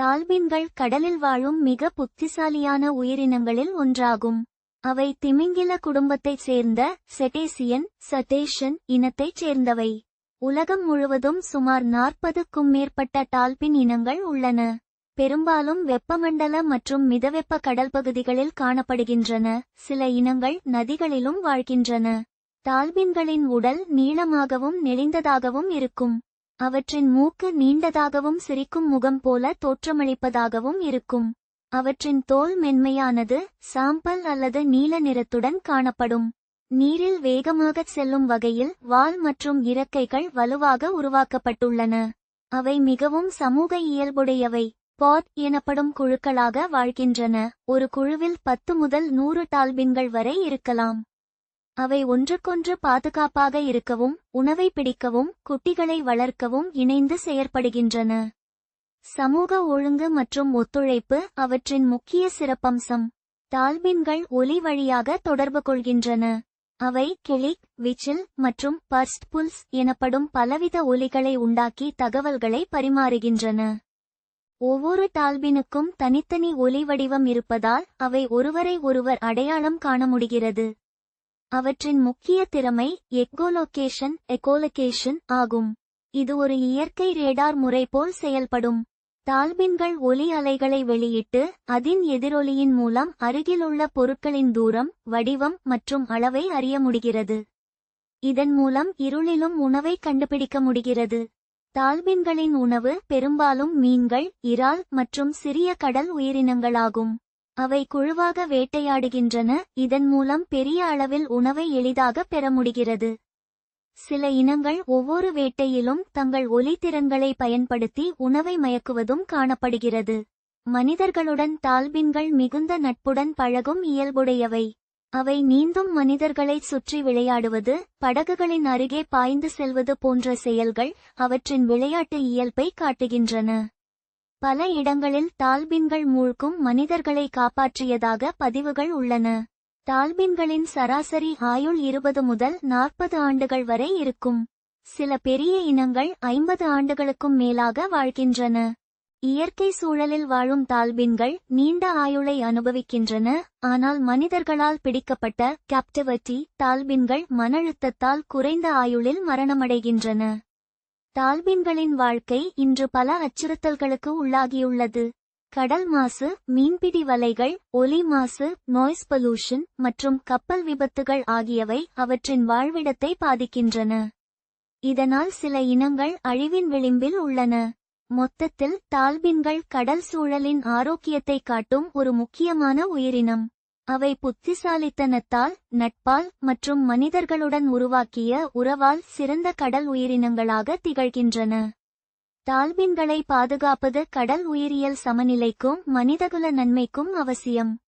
டால்பின்கள் கடலில் வாழும் மிக புத்திசாலியான உயிரினங்களில் ஒன்றாகும். அவை திமிங்கில குடும்பத்தைச் சேர்ந்த செட்டேசியன் சட்டேஷன் இனத்தைச் சேர்ந்தவை. உலகம் முழுவதும் சுமார் நாற்பதுக்கும் மேற்பட்ட டால்பின் இனங்கள் உள்ளன. பெரும்பாலும் வெப்பமண்டல மற்றும் மிதவெப்ப கடல் பகுதிகளில் காணப்படுகின்றன. சில இனங்கள் நதிகளிலும் வாழ்கின்றன. டால்பின்களின் உடல் நீளமாகவும் நெளிந்ததாகவும் இருக்கும். அவற்றின் மூக்கு நீண்டதாகவும் சிரிக்கும் முகம் போல தோற்றமளிப்பதாகவும் இருக்கும். அவற்றின் தோல் மென்மையானது சாம்பல் அல்லது நீல நிறத்துடன் காணப்படும். நீரில் வேகமாகச் செல்லும் வகையில் வால் மற்றும் இறக்கைகள் வலுவாக உருவாக்கப்பட்டுள்ளன. அவை மிகவும் சமூக இயல்புடையவை. பாட் எனப்படும் குழுக்களாக வாழ்கின்றன. ஒரு குழுவில் பத்து முதல் நூறு டால்பின்கள் வரை இருக்கலாம். அவை ஒன்றுக்கொன்று பாதுகாப்பாக இருக்கவும் உணவை பிடிக்கவும் குட்டிகளை வளர்க்கவும் இணைந்து செயற்படுகின்றன. சமூக ஒழுங்கு மற்றும் ஒத்துழைப்பு அவற்றின் முக்கிய சிறப்பம்சம். டால்பின்கள் ஒலி வழியாக தொடர்பு கொள்கின்றன. அவை கிளிக் விச்சில் மற்றும் பர்ஸ்ட் புல்ஸ் எனப்படும் பலவித ஒலிகளை உண்டாக்கி தகவல்களை பரிமாறுகின்றன. ஒவ்வொரு டால்பினுக்கும் தனித்தனி ஒலி வடிவம் இருப்பதால் அவை ஒருவரை ஒருவர் அடையாளம் காண முடிகிறது. அவற்றின் முக்கிய திறமை எக்கோலொகேஷன் எக்கோலொகேஷன் ஆகும். இது ஒரு இயற்கை ரேடார் முறை போல் செயல்படும். டால்பின்கள் ஒலி அலைகளை வெளியிட்டு அதின் எதிரொலியின் மூலம் அருகிலுள்ள பொருட்களின் தூரம் வடிவம் மற்றும் அளவை அறிய முடிகிறது. இதன் மூலம் இருளிலும் உணவை கண்டுபிடிக்க முடிகிறது. டால்பின்களின் உணவு பெரும்பாலும் மீன்கள் இறால் மற்றும் சிறிய கடல் உயிரினங்களாகும். அவை குழுவாக வேட்டையாடுகின்றன இதன் மூலம் பெரிய அளவில் உணவை எளிதாக பெற முடிகிறது. சில இனங்கள் ஒவ்வொரு வேட்டையிலும் தங்கள் ஒலித்திறன்களை பயன்படுத்தி உணவை மயக்குவதும் காணப்படுகிறது. மனிதர்களுடன் தால்பின்கள் மிகுந்த நட்புடன் பழகும் இயல்புடையவை. அவை நீந்தும் மனிதர்களை சுற்றி விளையாடுவது படகுகளின் அருகே பாய்ந்து செல்வது போன்ற செயல்கள் அவற்றின் விளையாட்டு இயல்பை காட்டுகின்றன. பல இடங்களில் டால்பின்கள் மூழ்கும் மனிதர்களை காப்பாற்றியதாக பதிவுகள் உள்ளன. டால்பின்களின் சராசரி ஆயுள் இருபது முதல் நாற்பது ஆண்டுகள் வரை இருக்கும். சில பெரிய இனங்கள் ஐம்பது ஆண்டுகளுக்கும் மேலாக வாழ்கின்றன. இயற்கை சூழலில் வாழும் தால்பின்கள் நீண்ட ஆயுளை அனுபவிக்கின்றன ஆனால் மனிதர்களால் பிடிக்கப்பட்ட கேப்டிவிட்டி மன மனழுத்தத்தால் குறைந்த ஆயுளில் மரணமடைகின்றன. டால்பின்களின் வாழ்க்கை இன்று பல அச்சுறுத்தல்களுக்கு உள்ளாகியுள்ளது. கடல் மாசு மீன்பிடி வலைகள் ஒலி மாசு நாய்ஸ் பொலூஷன் மற்றும் கப்பல் விபத்துகள் ஆகியவை அவற்றின் வாழ்விடத்தை பாதிக்கின்றன. இதனால் சில இனங்கள் அழிவின் விளிம்பில் உள்ளன. மொத்தத்தில் டால்பின்கள் கடல் சூழலின் ஆரோக்கியத்தை காட்டும் ஒரு முக்கியமான உயிரினம். அவை புத்திசாலித்தனத்தால் நட்பால் மற்றும் மனிதர்களுடன் உருவாக்கிய உறவால் சிறந்த கடல் உயிரினங்களாக திகழ்கின்றன. டால்பின்களை பாதுகாப்பது கடல் உயிரியல் சமநிலைக்கும் மனிதகுல நன்மைக்கும் அவசியம்.